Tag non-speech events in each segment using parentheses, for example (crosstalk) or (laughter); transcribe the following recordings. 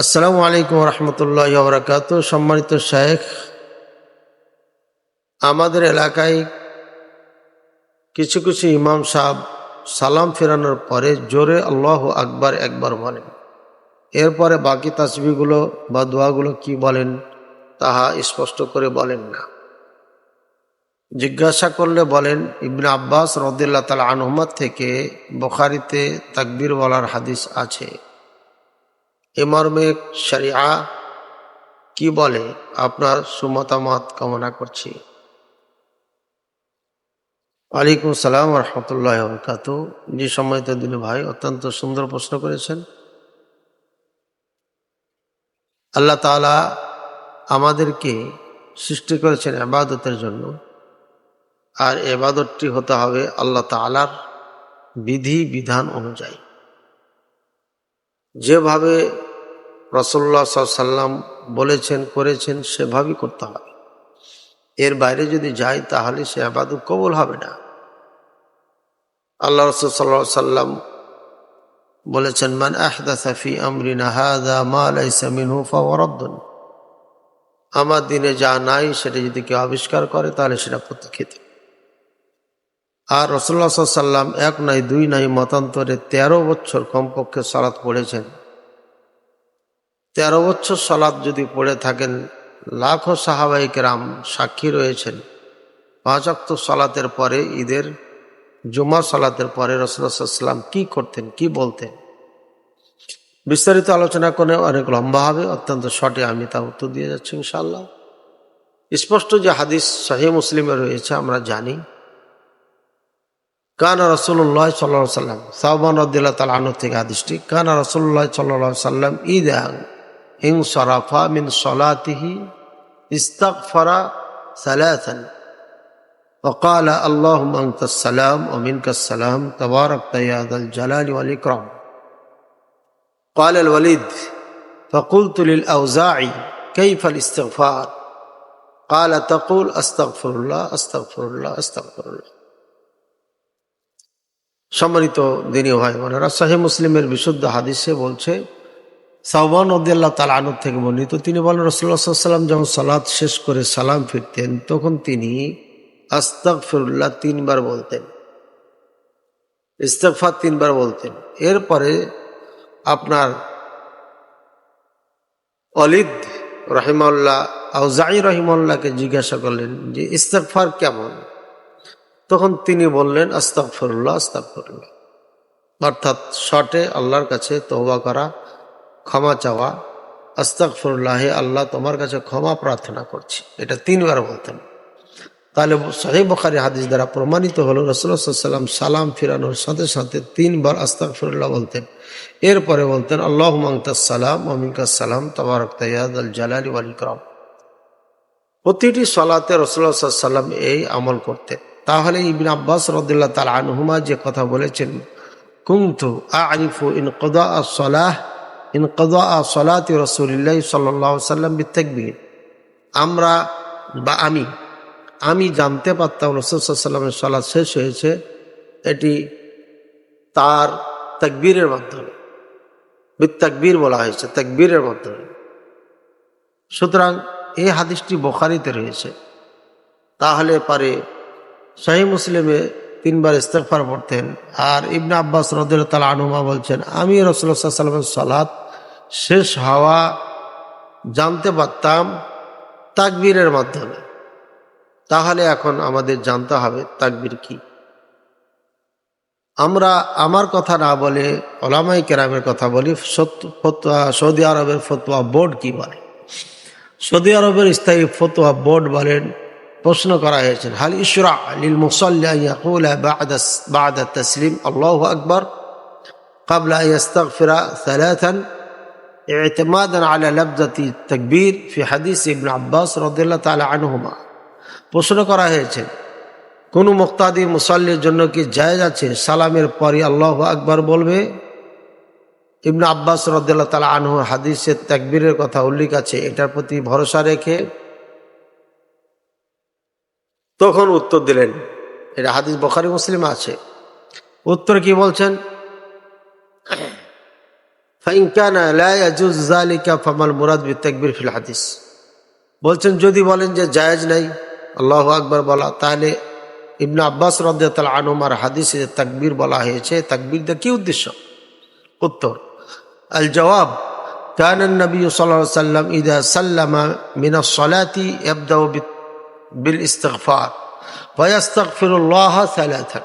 আসসালামু আলাইকুম রহমতুল্লাহ বরকাত সম্মানিত শেখ আমাদের এলাকায় কিছু কিছু ইমাম সাহেব সালাম ফেরানোর পরে জোরে আল্লাহ আকবার একবার বলেন। এরপরে বাকি তাসবিগুলো বা দোয়াগুলো কি বলেন তাহা স্পষ্ট করে বলেন না। জিজ্ঞাসা করলে বলেন, ইবনে আব্বাস রদুল্লাহ তালা আনহমদ থেকে বখারিতে তাকবীর বলার হাদিস আছে। এ মর্মে শরিয়া কি বলে? আপনার সুমতামত কামনা করছি। ওয়ালাইকুম সালাম রহমতুল্লাহ বরকাত। জি সম্মানিত দিন ভাই, অত্যন্ত সুন্দর প্রশ্ন করেছেন। আল্লাহ তালা আমাদেরকে সৃষ্টি করেছেন এবাদতের জন্য। আর এবাদতটি হতে হবে আল্লাহ তালার বিধি বিধান অনুযায়ী। যেভাবে রসল্লা সাল্লাম বলেছেন, করেছেন, সেভাবেই করতে হবে। এর বাইরে যদি যায় তাহলে সে আবাদত কবুল হবে না। আল্লাহ রসুল সাল্লা সাল্লাম বলেছেন, মান আহদাসাফি আমরিনা হাদা ফাওয়ারাদ্দুন আমার দিনে যা নাই, সেটা যদি কেউ আবিষ্কার করে, তাহলে সেটা প্রত্যাখিত আর রসল্লা সাল্লাম এক নাই, দুই নাই, মতান্তরে তেরো বছর কমপক্ষে সালাত পড়েছেন। তেরো বছর সালাদ যদি পড়ে থাকেন, লাখো সাহাবাহিক রাম সাক্ষী রয়েছেন। পাঁচ অক্ত সালাতের পরে ঈদের, জুমা সালাতের পরে রসুল্লাহাম কি করতেন, কি বলতেন? বিস্তারিত আলোচনা করে অনেক লম্বা হবে, অত্যন্ত শর্টে আমি তা উত্তর দিয়ে যাচ্ছি ইনশাল্লাহ স্পষ্ট যে হাদিস শাহি মুসলিমে রয়েছে, আমরা জানি। কানা রসুল্লাহ সাল্লা সাল্লাম সাহবান রদুল্লাহ তাল আনু থেকে হাদিসটি, কানা রসুল্লাহ সাল্লা সাল্লাম ঈদ ইং সরাফা মিন সলাতিহি ইস্তাকফরা সালাথান وقال اللهم أنت السلام ومنك السلام تبارك يا ذا الجلال والإكرام قال الوليد فقلت للأوزاعي كيف الاستغفار قال تقول أستغفر الله أستغفر الله أستغفر الله সম্মানিত দিনী ভাই বোনেরা শাহে মুসলিমের বিশুদ্ধ হাদিসে বলছে সাহবান উদ্দাল্লাহ তাল আনুর থেকে বর্ণিত, তিনি বলেন রসুল্লাহাম যখন সালাদ শেষ করে সালাম ফিরতেন, তখন তিনি আস্তাক ফিরুল্লাহ তিনবার বলতেন। ইস্তফা তিনবার বলতেন। এরপরে আপনার অলিদ রহিমাল্লাহ আউজাই রহিমাল্লাহকে জিজ্ঞাসা করলেন যে ইস্তফার কেমন? তখন তিনি বললেন আস্তাকফরুল্লাহ আস্তাকফরুল্লাহ অর্থাৎ শটে আল্লাহর কাছে তৌবা করা ক্ষমা চাওয়া আস্তাকফরুল্লাহে আল্লাহ তোমার কাছে ক্ষমা প্রার্থনা করছি। এটা তিনবার বলতেন। তাহলে সাহেব বখারি হাদিস দ্বারা প্রমাণিত হলো রসুল্লাহাম সালাম ফিরানোর সাথে সাথে তিনবার আস্তাকফরুল্লাহ বলতেন। এরপরে বলতেন আল্লাহ সালাম সালাম, তবরক তৈয়াদ আল জালালি প্রতিটি সলাতে রসুল্লাহ সাল্লাম এই আমল করতেন। তাহলে ইবিন আব্বাস রদুল্লাহ তাল আনহুমা যে কথা বলেছেন, কুন্তু আরিফু ইন কদা সলাহ ইন কদা সলাতি রসুলিল্লাহ সাল্লাহ সাল্লাম বিত্তাকবির। আমরা বা আমি আমি জানতে পারতাম রসুল্লাহামের সলাৎ শেষ হয়েছে, এটি তার তাকবীরের মাধ্যমে, বিত্তাকবীর বলা হয়েছে, তাকবীরের মাধ্যমে। সুতরাং এই হাদিসটি বোখারিতে রয়েছে। তাহলে পারে শাহী মুসলিমে তিনবার ইস্তেফার পড়তেন। আর ইবনে আব্বাস রদুল তালা আনুমা বলছেন, আমি রসুল্লাহ সাল্লামের সালাত শেষ হওয়া জানতে পারতাম তাকবীরের মাধ্যমে। তাহলে এখন আমাদের জানতে হবে তাকবীর কি। আমরা আমার কথা না বলে ওলামাই কেরামের কথা বলি ফতোয়া, সৌদি আরবের ফতোয়া বোর্ড কি বলে? সৌদি আরবের স্থায়ী ফতোয়া বোর্ড বলেন, প্রশ্ন করা হয়েছে, হাল ইসরা লিল তসলিম? আল্লাহ আকবর। কাবলা ইয়াস্তাগফিরা সালাথান اعتمادا على لفظة التكبير في حديث ابن عباس رضي الله تعالى عنهما প্রশ্ন করা হয়েছে কোন মুক্তাদি মুসল্লির জন্য কি জায়েজ আছে সালামের পরই আল্লাহ আকবার বলবে ইবনে আব্বাস রদ্দাল্লাহ তালা আনহু হাদিসের তাকবীরের কথা উল্লেখ আছে এটার প্রতি ভরসা রেখে তখন উত্তর দিলেন এটা হাদিস বখারি মুসলিম আছে উত্তর কি বলছেন ফাইন কানা লা ইয়াজুজ যালিকা ফামাল মুরাদ বিতাকবীর ফিল হাদিস বলছেন যদি বলেন যে জায়েজ নাই আল্লাহু আকবার বলা তাহলে ইবনে আব্বাস রাদিয়াল্লাহু আনহুমার হাদিসে যে তাকবীর বলা হয়েছে তাকবীর দিয়ে কি উদ্দেশ্য উত্তর আল জবাব كان النبي صلى الله عليه وسلم إذا سلم من الصلاة يبدأ بال- بالاستغفار ويستغفر الله ثلاثا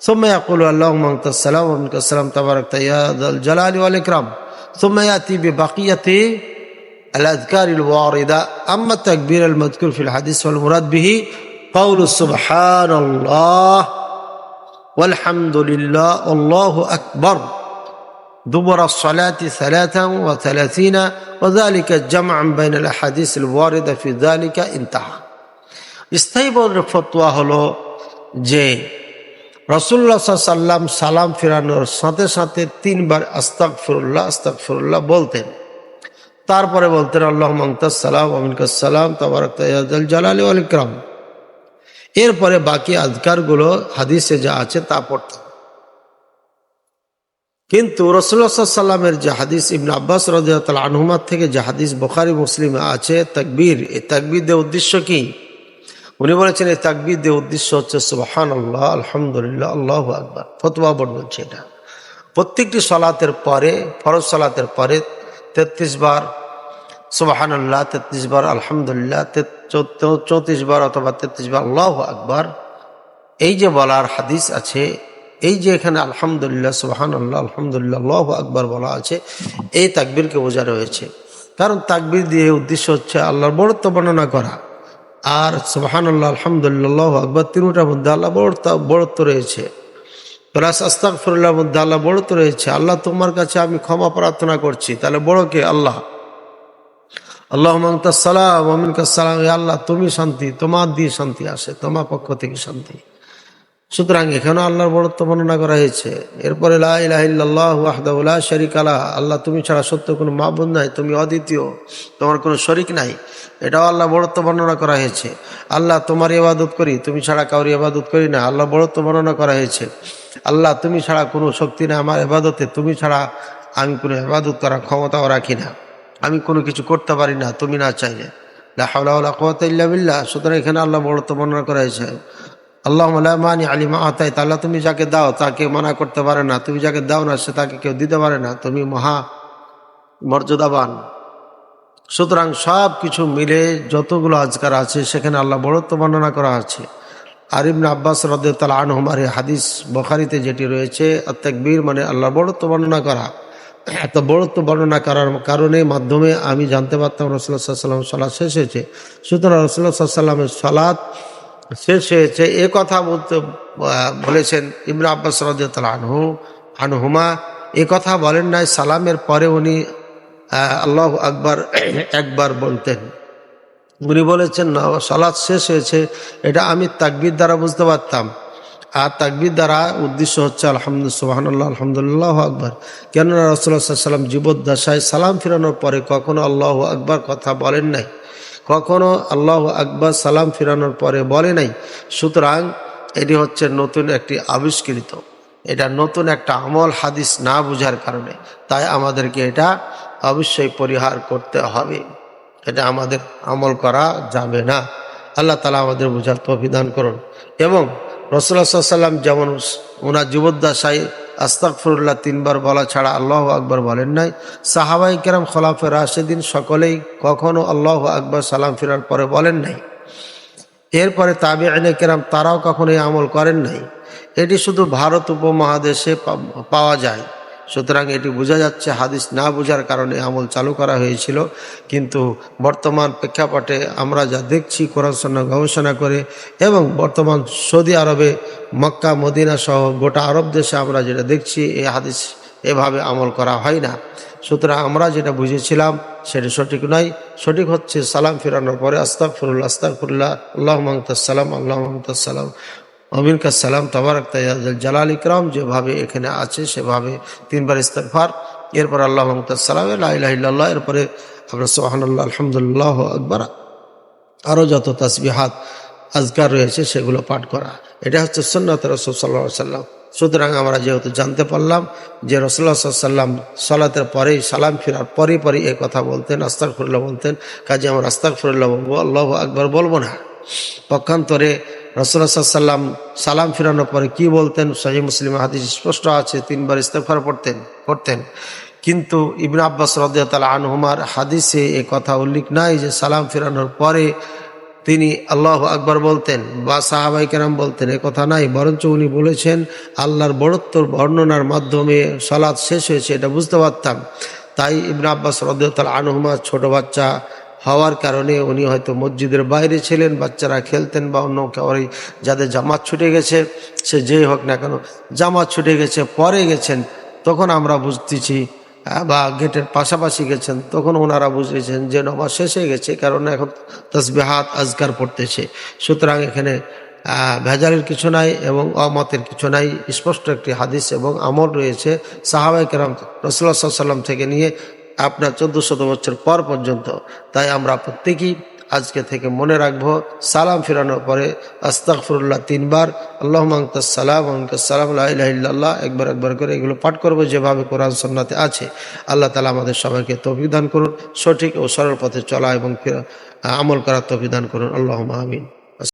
ثم يقول اللهم انت السلام ومنك السلام تبارك يا ذا الجلال والإكرام ثم يأتي ببقية الأذكار الواردة أما التكبير المذكور في الحديث والمراد به قول سبحان الله والحمد لله والله أكبر دبر الصلاة ثلاثا وثلاثين وذلك جمعا بين الأحاديث الواردة في ذلك انتهى স্থায়ী ফতোয়া হলো যে রসুল্লাহ সাল্লাম সালাম ফিরানোর সাথে সাথে তিনবার আস্তাক ফিরুল্লাহ আস্তাক ফিরুল্লাহ বলতেন তারপরে বলতেন আল্লাহ মমতাসালাম আমিনকাসালাম তাবারক তাইয়াদ জালালি আল ইকরাম। এরপরে বাকি আজকারগুলো, হাদিসে যা আছে তা পড়তেন। কিন্তু রসুল্লাহ সাল্লামের যে হাদিস, ইবন আব্বাস রাজিয়াল আনহুমার থেকে যে হাদিস বোখারি, মুসলিমে আছে, তাকবীর, এই তাকবীর উদ্দেশ্য কি? উনি বলেছেন, এই তাকবীর দিয়ে উদ্দেশ্য হচ্ছে সুবাহান আল্লাহ আলহামদুলিল্লাহ, আল্লাহ আকবর। ফতোয়া বোর্ড বলছে এটা। প্রত্যেকটি সলাতের পরে, ফরজ সলাতের পরে তেত্রিশ বার সুবাহান আল্লাহ তেত্রিশ বার, আলহামদুলিল্লাহ চৌত্রিশ বার অথবা তেত্রিশ বার, আল্লাহ আকবর। এই যে বলার হাদিস আছে, এই যে এখানে আলহামদুলিল্লাহ সুবাহান আল্লাহ আলহামদুলিল্লাহ, আল্লাহ আকবর বলা আছে, এই তাকবিরকে বোঝানো হয়েছে কারণ তাকবির দিয়ে উদ্দেশ্য হচ্ছে আল্লাহর বড়ত্ব বর্ণনা করা। আর সুবাহান্লাহ আলহামদুলিল্লাহ আকবর, তিনটার মধ্যে আল্লাহ বড় বড়ত্ব রয়েছে। প্লাস আস্তাকফরুল্লাহর মধ্যে আল্লাহ বড়ত্ব রয়েছে। আল্লাহ তোমার কাছে আমি ক্ষমা প্রার্থনা করছি। তাহলে বড় কে? আল্লাহ। আল্লাহ সালাম সালাম। আল্লাহ, তুমি শান্তি, তোমার দিয়ে শান্তি আসে, তোমার পক্ষ থেকে শান্তি। সুতরাং এখানেও আল্লাহর বড়ত্ব বর্ণনা করা হয়েছে। এরপরে লাহ শরিক আল্লাহ আল্লাহ তুমি ছাড়া সত্য কোনো মাহবুদ নাই, তুমি অদ্বিতীয়, তোমার কোনো শরিক নাই। এটাও আল্লাহ বড়ত্ব বর্ণনা করা হয়েছে। আল্লাহ তোমার ইবাদত করি, তুমি ছাড়া কাউরি ইবাদত করি না। আল্লাহ বড়ত্ব বর্ণনা করা হয়েছে। আল্লাহ তুমি ছাড়া কোনো শক্তি নেই আমার এবাদতে তুমি ছাড়া আমি কোনো ইবাদত করার ক্ষমতাও রাখি না। আমি কোনো কিছু করতে পারি না, তুমি না চাইলে। বিল্লাহ। সুতরাং এখানে আল্লাহ বড়ত্ব বর্ণনা করা হয়েছে। আল্লাহ মানি আলিমা আতাই তাল্লাহ তুমি যাকে দাও তাকে মানা করতে পারে না, তুমি যাকে দাও না সে তাকে কেউ দিতে পারে না, তুমি মহা মর্যাদাবান। সুতরাং সব কিছু মিলে যতগুলো আজকার আছে, সেখানে আল্লাহ বড়ত্ব বর্ণনা করা আছে। আর ইবনে আব্বাস রদ্দাল আনহমার হাদিস বখারিতে যেটি রয়েছে আত্মাকবীর মানে আল্লাহ বড়ত্ব বর্ণনা করা। এত বড়ত্ব বর্ণনা করার কারণে মাধ্যমে আমি জানতে পারতাম রসুল্লাহ সাল্লাম সালাদ শেষ হয়েছে। সুতরাং রসুল্লাহ সাল্লামের সালাদ শেষ হয়েছে এ কথা বলতে বলেছেন ইমরা আব্বাস রাজিয়াল আনহু, আনহুমা। এ কথা বলেন নাই, সালামের পরে উনি আল্লাহ আকবার (clears throat) একবার বলতেন। উনি বলেছেন, না সালাদ শেষ হয়েছে, এটা আমি তাকবির দ্বারা বুঝতে পারতাম। আর তাকবির দ্বারা উদ্দেশ্য হচ্ছে আলহামদুল সুবাহান্লাহ আলহামদুলিল্লাহ আকবর। কেননা রসুল্লাহ সাল্লাম জীবদ্দশায় সালাম ফিরানোর পরে কখনো আল্লাহ আকবর কথা বলেন নাই। কখনো আল্লাহ আকবর সালাম ফিরানোর পরে বলে নাই। সুতরাং এটি হচ্ছে নতুন একটি আবিষ্কৃত। এটা নতুন একটা আমল হাদিস না বুঝার কারণে। তাই আমাদেরকে এটা অবশ্যই পরিহার করতে হবে। এটা আমাদের আমল করা যাবে না। আল্লাহ তালা আমাদের বুঝার তফিদান করুন। এবং রসুল্লাহ সাল্লাম যেমন ওনার জীবদ্দশায় আস্তাকফরুল্লাহ তিনবার বলা ছাড়া আল্লাহ আকবর বলেন নাই। সাহাবাই কেরাম খোলাফে রাশেদিন সকলেই কখনো আল্লাহ আকবর সালাম ফিরার পরে বলেন নাই। এরপরে তাবি আইনে কেরাম তারাও কখনো আমল করেন নাই। এটি শুধু ভারত উপমহাদেশে পাওয়া যায়। সুতরাং এটি বোঝা যাচ্ছে হাদিস না বোঝার কারণে আমল চালু করা হয়েছিল। কিন্তু বর্তমান প্রেক্ষাপটে আমরা যা দেখছি, কোরআন গবেষণা করে এবং বর্তমান সৌদি আরবে মক্কা, মদিনা সহ গোটা আরব দেশে আমরা যেটা দেখছি এই হাদিস এভাবে আমল করা হয় না। সুতরাং আমরা যেটা বুঝেছিলাম সেটা সঠিক নয়। সঠিক হচ্ছে সালাম ফিরানোর পরে আস্তাক ফিরুল্লাহ আস্তাক ফিরুল্লাহ আল্লাহ মহমতাসাল্লাম আল্লাহ মহমতাসাল্লাম অমিন কাসালাম তবারক জালাল ইকরাম, যেভাবে এখানে আছে সেভাবে তিনবার ইস্তফার এরপর আল্লাহ মহমতাসাল্লাম লাহ এরপরে আমরা সোহানাল্লাহ আলহামদুলিল্লাহ আকবর। আরও যত তসবিহাত আজগার রয়েছে, সেগুলো পাঠ করা। এটা হচ্ছে সন্ন্যত রসুল সাল্লাহ সাল্লাম সুতরাং আমরা যেহেতু জানতে পারলাম যে রসুল্লাহ সাল্লাম সলাতের পরেই সালাম ফিরার পরে পরে এই কথা বলতেন আস্তাক ফুরুল্লাহ বলতেন। কাজে আমরা আস্তাক ফুরুল্লাহ বলব, আল্লাহ আকবর বলব না। পক্ষান্তরে রসুল্লাহ সাল্লাম সালাম ফিরানোর পরে কি বলতেন? সহি মুসলিম হাদিস স্পষ্ট আছে, তিনবার ইস্তেফার পড়তেন করতেন কিন্তু ইবন আব্বাস রদাল আনহুমার হাদিসে এ কথা উল্লেখ নাই যে সালাম ফিরানোর পরে তিনি আল্লাহ আকবর বলতেন, বা সাহাবাই কেরাম বলতেন, এ কথা নাই। বরঞ্চ উনি বলেছেন, আল্লাহর বড়ত্বর বর্ণনার মাধ্যমে সলাৎ শেষ হয়েছে, এটা বুঝতে পারতাম। তাই ইবন আব্বাস রদাল আনহুমা ছোট বাচ্চা হওয়ার কারণে উনি হয়তো মসজিদের বাইরে ছিলেন, বাচ্চারা খেলতেন বা অন্য কাউরে যাদের জামাত ছুটে গেছে, সে যেই হোক না কেন জামাত ছুটে গেছে, পরে গেছেন, তখন আমরা বুঝতেছি বা গেটের পাশাপাশি গেছেন, তখন ওনারা বুঝেছেন যে নমাজ শেষ হয়ে গেছে, কারণ এখন তসবিহাত, আজকার পড়তেছে। সুতরাং এখানে ভেজালের কিছু নাই এবং অমতের কিছু নাই, স্পষ্ট একটি হাদিস এবং আমল রয়েছে সাহাবাই কেরাম রসুল্লাহ সাল্লাম থেকে নিয়ে আপনার চোদ্দ শত বছর পর পর্যন্ত। তাই আমরা প্রত্যেকেই আজকে থেকে মনে রাখব, সালাম ফিরানোর পরে আস্তাকফরুল্লাহ তিনবার আল্লাহ সালাম সালাম আল্লাহ একবার একবার করে এগুলো পাঠ করব যেভাবে কোরআন সন্নাতে আছে। আল্লাহ তালা আমাদের সবাইকে তভিধান করুন, সঠিক ও সরল পথে চলা এবং আমল করার তভিধান করুন। আল্লাহ আমিন।